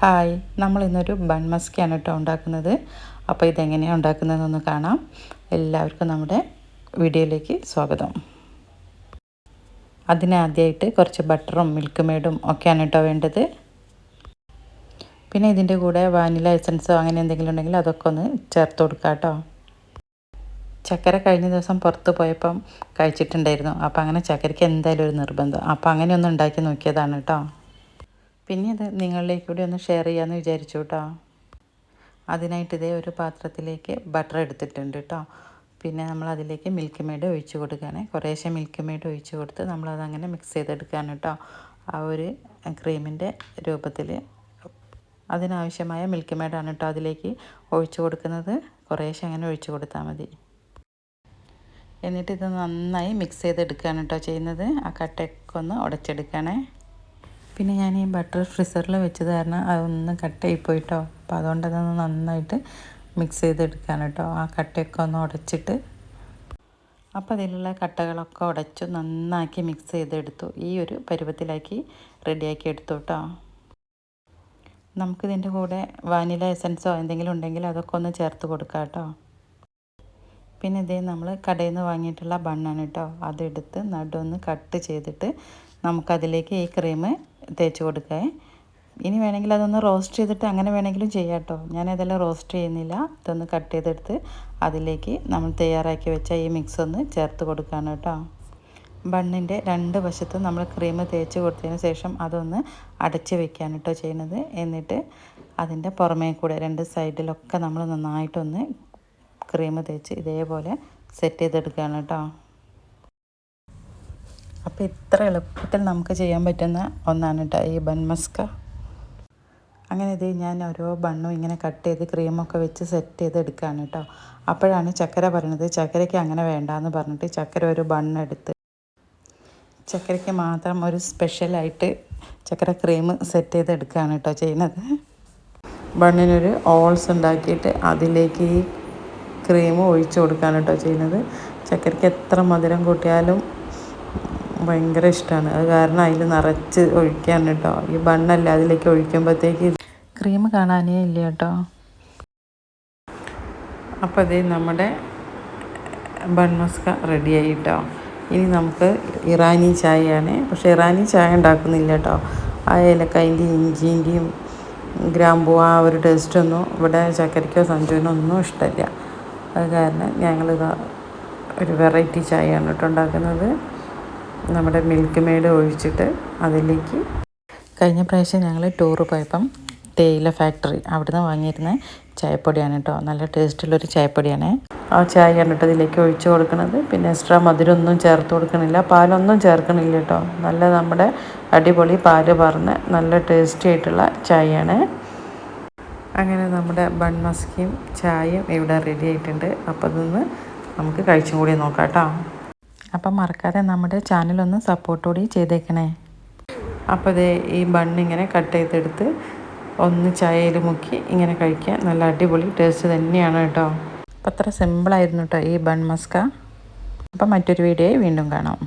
Hi. നമ്മൾ ഇന്നൊരു bun മസ്കിയാണ് കേട്ടോ ഉണ്ടാക്കുന്നത്. അപ്പോൾ ഇതെങ്ങനെയാണ് ഉണ്ടാക്കുന്നതെന്നൊന്ന് കാണാം. എല്ലാവർക്കും നമ്മുടെ വീഡിയോയിലേക്ക് സ്വാഗതം. അതിനാദ്യമായിട്ട് കുറച്ച് ബട്ടറും മിൽക്ക് മെയ്ഡും ഒക്കെയാണ് കേട്ടോ വേണ്ടത്. പിന്നെ ഇതിന്റെ കൂടെ വാനില എസൻസോ അങ്ങനെ എന്തെങ്കിലും ഉണ്ടെങ്കിൽ അതൊക്കെ ഒന്ന് ചേർത്ത് കൊടുക്കാം കേട്ടോ. ചക്കര കഴിഞ്ഞ ദിവസം പുറത്ത് പോയപ്പം കഴിച്ചിട്ടുണ്ടായിരുന്നു. അപ്പോൾ അങ്ങനെ ചക്കരയ്ക്ക് എന്തായാലും ഒരു നിർബന്ധം. അപ്പോൾ അങ്ങനെ ഒന്ന് ഉണ്ടാക്കി നോക്കിയതാണ് കേട്ടോ. പിന്നെ അത് നിങ്ങളിലേക്ക് കൂടി ഒന്ന് ഷെയർ ചെയ്യാമെന്ന് വിചാരിച്ചു കേട്ടോ അതിനായിട്ട് ഇതേ ഒരു പാത്രത്തിലേക്ക് ബട്ടർ എടുത്തിട്ടുണ്ട് കേട്ടോ പിന്നെ നമ്മൾ അതിലേക്ക് മിൽക്ക് മെയ്ഡ് ഒഴിച്ചു കൊടുക്കുകയാണ്. കുറേശ്ശെ മിൽക്ക് മെയ്ഡ് ഒഴിച്ചു കൊടുത്ത് നമ്മളതങ്ങനെ മിക്സ് ചെയ്തെടുക്കുകയാണ് കേട്ടോ ആ ഒരു ക്രീമിന്റെ രൂപത്തിൽ അതിനാവശ്യമായ മിൽക്ക് മെയ്ഡാണ് കേട്ടോ അതിലേക്ക് ഒഴിച്ചു കൊടുക്കുന്നത്. കുറേശ്ശെ അങ്ങനെ ഒഴിച്ചു കൊടുത്താൽ മതി. എന്നിട്ട് ഇത് നന്നായി മിക്സ് ചെയ്തെടുക്കുകയാണ് കേട്ടോ ചെയ്യുന്നത്. ആ കട്ടയൊക്കെ ഒന്ന് ഉടച്ചെടുക്കണേ പിന്നെ ഞാൻ ഈ ബട്ടർ ഫ്രീസറിൽ വെച്ചത് കാരണം അതൊന്ന് കട്ടയായി പോയിട്ടോ. അപ്പോൾ അതുകൊണ്ട് അതൊന്ന് നന്നായിട്ട് മിക്സ് ചെയ്തെടുക്കാൻ കേട്ടോ ആ കട്ടയൊക്കെ ഒന്ന് ഉടച്ചിട്ട്. അപ്പോൾ അതിലുള്ള കട്ടകളൊക്കെ ഉടച്ചു നന്നാക്കി മിക്സ് ചെയ്തെടുത്തു. ഈ ഒരു പരുവത്തിലാക്കി റെഡിയാക്കി എടുത്തു കേട്ടോ നമുക്കിതിന്റെ കൂടെ വാനില എസൻസോ എന്തെങ്കിലും ഉണ്ടെങ്കിൽ അതൊക്കെ ഒന്ന് ചേർത്ത് കൊടുക്കാം കേട്ടോ പിന്നെ ഇതേ നമ്മൾ കടയിൽ നിന്ന് വാങ്ങിയിട്ടുള്ള ബണ്ണാണ് കേട്ടോ അതെടുത്ത് നടുവൊന്ന് കട്ട് ചെയ്തിട്ട് നമുക്കതിലേക്ക് ഈ ക്രീം തേച്ച് കൊടുക്കുക ഇനി വേണമെങ്കിൽ അതൊന്ന് റോസ്റ്റ് ചെയ്തിട്ട് അങ്ങനെ വേണമെങ്കിലും ചെയ്യാം കേട്ടോ ഞാനതെല്ലാം റോസ്റ്റ് ചെയ്യുന്നില്ല. ഇതൊന്ന് കട്ട് ചെയ്തെടുത്ത് അതിലേക്ക് നമ്മൾ തയ്യാറാക്കി വെച്ച ഈ മിക്സ് ഒന്ന് ചേർത്ത് കൊടുക്കുകയാണ് കേട്ടോ. ബണ്ണിന്റെ രണ്ട് വശത്തും നമ്മൾ ക്രീം തേച്ച് കൊടുത്തതിന് ശേഷം അതൊന്ന് അടച്ച് വെക്കുകയാണ് കേട്ടോ ചെയ്യുന്നത്. എന്നിട്ട് അതിന്റെ പുറമേ കൂടെ രണ്ട് സൈഡിലൊക്കെ നമ്മൾ നന്നായിട്ടൊന്ന് ക്രീം തേച്ച് ഇതേപോലെ സെറ്റ് ചെയ്തെടുക്കുകയാണ് കേട്ടോ. അപ്പോൾ ഇത്ര എളുപ്പത്തിൽ നമുക്ക് ചെയ്യാൻ പറ്റുന്ന ഒന്നാണ് കേട്ടോ ഈ ബൺ മസ്ക. അങ്ങനെ ഇത് ഞാൻ ഓരോ ബണ്ണും ഇങ്ങനെ കട്ട് ചെയ്ത് ക്രീമൊക്കെ വെച്ച് സെറ്റ് ചെയ്ത് എടുക്കുകയാണ് കേട്ടോ അപ്പോഴാണ് ചക്കര പറയുന്നത് ചക്കരയ്ക്ക് അങ്ങനെ വേണ്ടാന്ന് പറഞ്ഞിട്ട് ചക്കര ഒരു ബണ്ണെടുത്ത് ചക്കരയ്ക്ക് മാത്രം ഒരു സ്പെഷ്യലായിട്ട് ചക്കര ക്രീം സെറ്റ് ചെയ്ത് എടുക്കുകയാണ് കേട്ടോ ചെയ്യുന്നത്. ബണ്ണിനൊരു ഓൾസ് ഉണ്ടാക്കിയിട്ട് അതിലേക്ക് ഈ ക്രീം ഒഴിച്ചു കൊടുക്കുകയാണ് കേട്ടോ ചെയ്യുന്നത്. ചക്കരയ്ക്ക് എത്ര മധുരം കൂട്ടിയാലും ഭയങ്കര ഇഷ്ടമാണ് അത് കാരണം അതിൽ നിറച്ച് ഒഴിക്കാൻ കേട്ടോ. ഈ ബണ്ണല്ല അതിലേക്ക് ഒഴിക്കുമ്പോഴത്തേക്ക് ക്രീം കാണാനേ ഇല്ല കേട്ടോ. അപ്പോൾ അതേ നമ്മുടെ ബൺ മസ്ക റെഡിയായി കേട്ടോ. ഇനി നമുക്ക് ഇറാനി ചായയാണ്. പക്ഷേ ഇറാനി ചായ ഉണ്ടാക്കുന്നില്ല കേട്ടോ. ആ ഏലക്കായന്റെയും ഇഞ്ചിന്റെയും ഗ്രാമ്പൂ ആ ഒരു ടേസ്റ്റൊന്നും ഇവിടെ ചക്കരയ്ക്കോ സഞ്ചുവിനോ ഒന്നും ഇഷ്ടമില്ല. അത് കാരണം ഞങ്ങളിത് ഒരു വെറൈറ്റി ചായയാണ് കേട്ടോ ഉണ്ടാക്കുന്നത്. നമ്മുടെ മിൽക്ക് മെയ്ഡ് ഒഴിച്ചിട്ട് അതിലേക്ക് കഴിഞ്ഞ പ്രാവശ്യം ഞങ്ങൾ ടൂറ് പോയപ്പം തേയില ഫാക്ടറി അവിടുന്ന് വാങ്ങിയിരുന്ന ചായപ്പൊടിയാണ് കേട്ടോ. നല്ല ടേസ്റ്റുള്ളൊരു ചായപ്പൊടിയാണ്. ആ ചായയാണ് കേട്ടോ ഇതിലേക്ക് ഒഴിച്ച് കൊടുക്കുന്നത് പിന്നെ എക്സ്ട്രാ മധുരമൊന്നും ചേർത്ത് കൊടുക്കണില്ല. പാലൊന്നും ചേർക്കണില്ല കേട്ടോ. നല്ല നമ്മുടെ അടിപൊളി പാൽ പറഞ്ഞ് നല്ല ടേസ്റ്റി ആയിട്ടുള്ള ചായയാണ്. അങ്ങനെ നമ്മുടെ ബൺ മസ്കിയും ചായയും ഇവിടെ റെഡി ആയിട്ടുണ്ട്. അപ്പോൾ അതൊന്ന് നമുക്ക് കഴിച്ചും കൂടി നോക്കാം കേട്ടോ. അപ്പം മറക്കാതെ നമ്മുടെ ചാനലൊന്ന് സപ്പോർട്ടോടി ചെയ്തേക്കണേ. അപ്പോൾ ഇത് ഈ ബണ്ണിങ്ങനെ കട്ട് ചെയ്തെടുത്ത് ഒന്ന് ചായയിൽ മുക്കി ഇങ്ങനെ കഴിക്കാൻ നല്ല അടിപൊളി ടേസ്റ്റ് തന്നെയാണ് കേട്ടോ. അപ്പോൾ അത്ര സിമ്പിളായിരുന്നു കേട്ടോ ഈ ബൺ മസ്ക. അപ്പം മറ്റൊരു വീഡിയോയിൽ വീണ്ടും കാണാം.